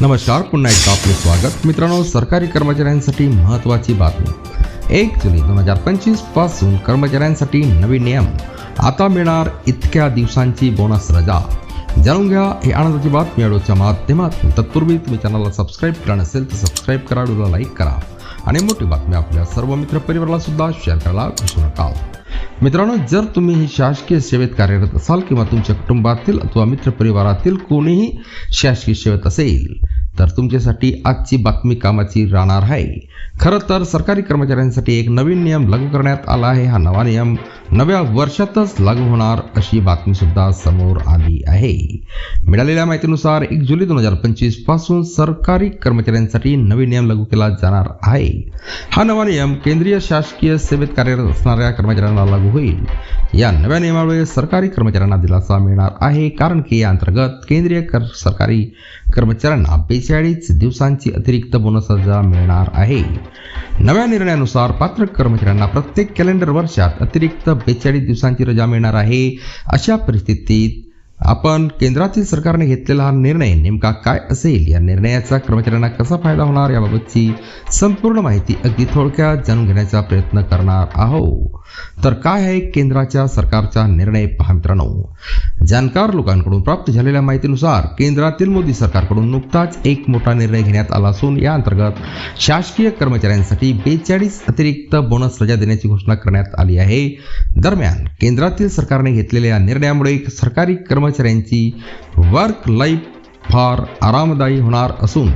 नमस्कार पुन्हा एकदा आपले स्वागत. मित्रांनो सरकारी कर्मचाऱ्यांसाठी महत्त्वाची बातमी. एक जुलै दोन हजार पंचवीसपासून कर्मचाऱ्यांसाठी नवीन नियम. आता मिळणार इतक्या दिवसांची बोनस रजा. जाणून घ्या ही आनंदाची बातमी व्हिडिओच्या माध्यमातून. तत्पूर्वी तुम्ही चॅनलला सबस्क्राईब केला नसेल तर सबस्क्राईब करा व्हिडिओला लाईक करा. आणि मोठी बातमी आपल्या सर्व मित्र परिवाराला सुद्धा शेअर करायला विसरू नका. मित्रांनो जर तुम्ही ही शासकीय सेवेत कार्यरत असाल किंवा तुमच्या कुटुंबातील अथवा मित्रपरिवारातील कोणीही शासकीय सेवेत असेल तर तुमच्यासाठी आजची बातमी कामाची राहणार आहे. खरं तर सरकारी कर्मचाऱ्यांसाठी एक नवीन नियम लागू करण्यात आला आहे. हा नवा नियम नव्या वर्षातच लागू होणार अशी बातमीसुद्धा समोर आली आहे. मिळालेल्या माहितीनुसार एक जुलै दोन हजार पंचवीसपासून सरकारी कर्मचाऱ्यांसाठी नवीन नियम लागू केला जाणार आहे. हा नवा नियम केंद्रीय शासकीय सेवेत कार्यरत असणाऱ्या कर्मचाऱ्यांना लागू होईल. या नव्या नियमामुळे सरकारी कर्मचाऱ्यांना दिलासा मिळणार आहे. कारण की या अंतर्गत केंद्रीय कर सरकारी कर्मचाऱ्यांना बेस बेचाळीस दिवसांची अतिरिक्त बोनस रजा मिळणार आहे. नव्या निर्णयानुसार पात्र कर्मचाऱ्यांना प्रत्येक कॅलेंडर वर्षात अतिरिक्त बेचाळीस दिवसांची रजा मिळणार आहे. अशा परिस्थितीत आपण केंद्रातील सरकारने घेतलेला हा निर्णय नेमका काय असेल? या निर्णयाचा कर्मचाऱ्यांना कसा फायदा होणार? याबाबतची संपूर्ण माहिती अगदी थोडक्यात जाणून घेण्याचा प्रयत्न करणार आहोत. तर काय आहे केंद्राच्या सरकारचा निर्णय? पहा मित्रांनो जाणकार लोकांकडून प्राप्त झालेल्या माहितीनुसार केंद्रातील मोदी सरकारकडून नुकताच एक मोठा निर्णय घेण्यात आला असून या अंतर्गत शासकीय कर्मचाऱ्यांसाठी बेचाळीस अतिरिक्त बोनस रजा देण्याची घोषणा करण्यात आली आहे. दरम्यान केंद्रातील सरकारने घेतलेल्या निर्णयामुळे सरकारी कर्मचाऱ्यांची वर्क लाईफ फार आरामदायी होणार असून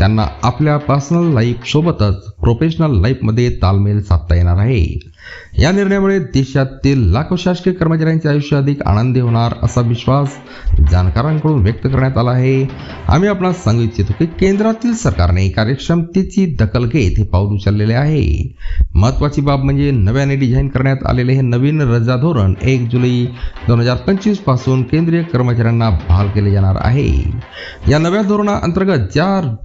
त्यांना आपल्या पर्सनल लाईफ सोबतच प्रोफेशनल लाईफमध्ये तालमेल साधता येणार आहे. या निर्णयामुळे देशातील लाखो शासकीय कर्मचाऱ्यांचे आयुष्य अधिक आनंदी होणार असा विश्वास जाणकारांकडून व्यक्त करण्यात आला आहे. आम्ही आपणास सांगू इच्छितो की केंद्रातील सरकारने कार्यक्षमतेची दखल घेत हे पाऊल उचललेले आहे. महत्त्वाची बाब म्हणजे नव्याने डिझाईन करण्यात आलेले हे नवीन रजा धोरण एक जुलै दोन हजार पंचवीसपासून केंद्रीय कर्मचाऱ्यांना बहाल केले जाणार आहे. या नव्या धोरणाअंतर्गत ज्या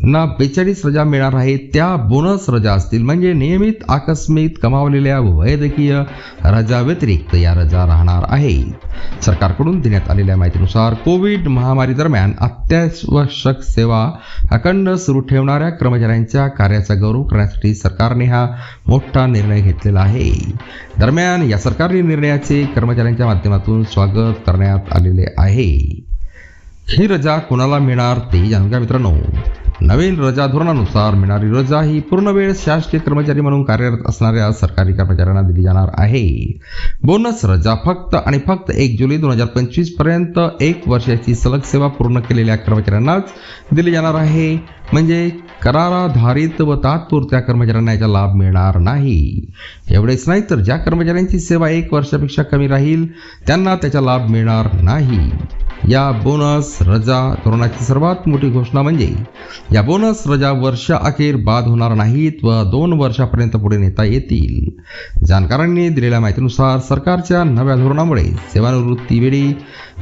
ना बेचाळीस रजा मिळणार आहे त्या बोनस रजा असतील. म्हणजे नियमित आकस्मिक कमावलेल्या वैद्यकीय रजा व्यतिरिक्त या रजा राहणार आहेत. सरकारकडून देण्यात आलेल्या माहितीनुसार कोविड महामारी दरम्यान अत्यावश्यक सेवा अखंड सुरू ठेवणाऱ्या कर्मचाऱ्यांच्या कार्याचा गौरव करण्यासाठी सरकारने हा मोठा निर्णय घेतलेला आहे. दरम्यान या सरकारी निर्णयाचे कर्मचाऱ्यांच्या माध्यमातून स्वागत करण्यात आलेले आहे. ही रजा कोणाला मिळणार ते जाणून घ्या मित्रांनो. नवीन रजा धोरणानुसार मिळणारी रजा ही पूर्ण वेळ शासकीय कर्मचारी म्हणून कार्यरत असणाऱ्या सरकारी कर्मचाऱ्यांना दिली जाणार आहे. बोनस रजा फक्त आणि फक्त एक जुलै दोन हजार पंचवीसपर्यंत एक वर्षाची सलग सेवा पूर्ण केलेल्या कर्मचाऱ्यांनाच दिली जाणार आहे. म्हणजे कराराधारित व तात्पुरत्या कर्मचाऱ्यांना याचा लाभ मिळणार नाही. एवढेच नाही तर ज्या कर्मचाऱ्यांची सेवा एक वर्षापेक्षा कमी राहील त्यांना त्याचा लाभ मिळणार नाही. या बोनस रजा धोरणाची सर्वात मोठी घोषणा म्हणजे या बोनस रजा वर्ष अखेर बाद होणार नाहीत व दोन वर्षापर्यंत पुढे नेता येतील. जाणकारांनी दिलेल्या माहितीनुसार सरकारच्या नव्या धोरणामुळे सेवानिवृत्तीवेळी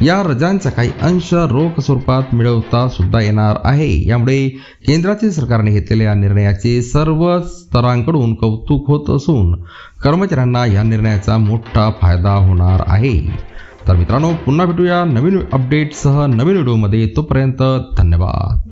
या रजांचा काही अंश रोख स्वरूपात मिळवता सुद्धा येणार आहे. यामुळे केंद्रातील सरकारने घेतलेल्या या निर्णयाचे सर्व स्तरांकडून कौतुक होत असून कर्मचाऱ्यांना या निर्णयाचा मोठा फायदा होणार आहे. तर मित्रांनो पुन्हा भेटूया नवीन अपडेटसह नवीन व्हिडिओमध्ये तोपर्यंत धन्यवाद.